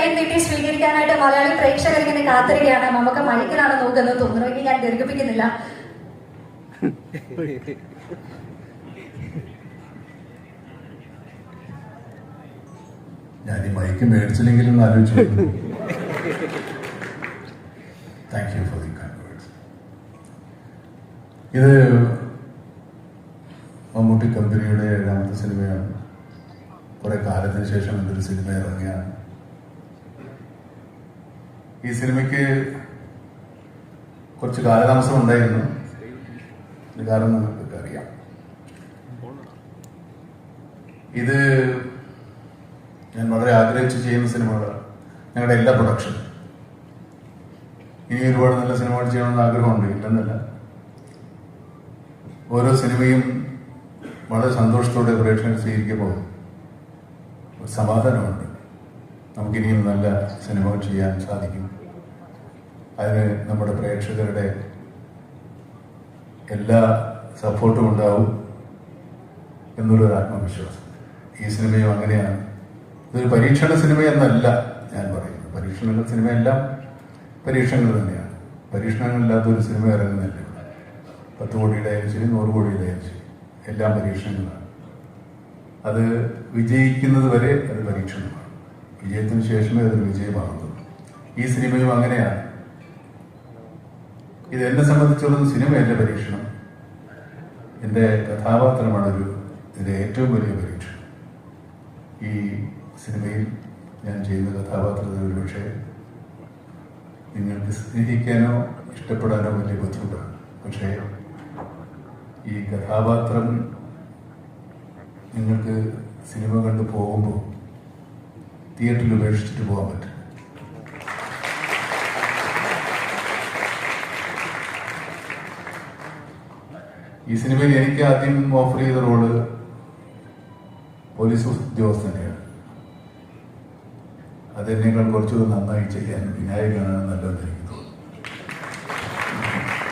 കൈ നീട്ടി സ്വീകരിക്കാനായിട്ട് മലയാളി പ്രേക്ഷകർ ഇങ്ങനെ കാത്തിരിക്കുകയാണ്. നമുക്ക് മണിക്കിലാണ് നോക്കുന്നത്. തോന്നുന്നു ഇനി ഞാൻ ദീർഘിപ്പിക്കുന്നില്ല. ഞാൻ ഈ മൈക്ക് മേടിച്ചില്ലെങ്കിലും ആലോചിച്ചു thank you for the converts ഇത് മമ്മൂട്ടി കമ്പനിയുടെ ഏഴാമത്തെ സിനിമയാണ്. കുറെ കാലത്തിന് ശേഷം എന്തൊരു സിനിമ ഇറങ്ങിയാണ് ഈ സിനിമയ്ക്ക് കുറച്ച് കാലതാമസം ഉണ്ടായിരുന്നു. കാരണം നമുക്കൊക്കെ അറിയാം. ഇത് ഞാൻ വളരെ ആഗ്രഹിച്ച് ചെയ്യുന്ന സിനിമകളാണ്. ഞങ്ങളുടെ എല്ലാ പ്രൊഡക്ഷനും ഇനി ഒരുപാട് നല്ല സിനിമകൾ ചെയ്യണമെന്ന് ആഗ്രഹമുണ്ട്. ഇല്ലെന്നല്ല. ഓരോ സിനിമയും വളരെ സന്തോഷത്തോടെ പ്രേക്ഷകർ സ്വീകരിക്കുമ്പോൾ ഒരു സമാധാനമുണ്ട്. നമുക്കിനിയും നല്ല സിനിമകൾ ചെയ്യാൻ സാധിക്കും. അതിന് നമ്മുടെ പ്രേക്ഷകരുടെ എല്ലാ സപ്പോർട്ടും ഉണ്ടാവും എന്നുള്ളൊരു ആത്മവിശ്വാസം. ഈ സിനിമയും അങ്ങനെയാണ്. ഇതൊരു പരീക്ഷണ സിനിമയെന്നല്ല ഞാൻ പറയുന്നത്. പരീക്ഷണ സിനിമയെല്ലാം പരീക്ഷണങ്ങൾ തന്നെയാണ്. പരീക്ഷണങ്ങളില്ലാത്ത ഒരു സിനിമ ഇറങ്ങുന്നില്ല പത്ത് കോടിയുടെ ആയാലും ശരി നൂറ് കോടിയുടെ ആയാലും ശരി എല്ലാം പരീക്ഷണങ്ങളാണ്. അത് വിജയിക്കുന്നത് വരെ അത് പരീക്ഷണമാണ്. വിജയത്തിന് ശേഷമേ അതൊരു വിജയമാകുന്നുള്ളൂ ഈ സിനിമയും അങ്ങനെയാണ്. ഇത് എന്നെ സംബന്ധിച്ചോളം സിനിമയല്ല പരീക്ഷണം. എന്റെ കഥാപാത്രമാണ് ഒരു ഇതിന്റെ ഏറ്റവും വലിയ പരീക്ഷണം. ഈ സിനിമയിൽ ഞാൻ ചെയ്യുന്ന കഥാപാത്രത്തിൽ ഒരുപക്ഷെ നിങ്ങൾക്ക് സ്നേഹിക്കാനോ ഇഷ്ടപ്പെടാനോ വലിയ ബുദ്ധിമുട്ടാണ്. പക്ഷേ ഈ കഥാപാത്രം നിങ്ങൾക്ക് സിനിമ കണ്ടു പോകുമ്പോൾ തിയേറ്ററിൽ ഉപേക്ഷിച്ചിട്ട് പോകാൻ പറ്റും ഈ സിനിമയിൽ എനിക്ക് ആദ്യം ഓഫർ ചെയ്ത റോൾ പോലീസ് ഉദ്യോഗസ്ഥനെയാണ്. അതെന്നേക്കാൾ കുറച്ചുകൂടെ നന്നായി ചെയ്യാൻ വിനായകനാണ് നല്ലതെന്ന് എനിക്ക്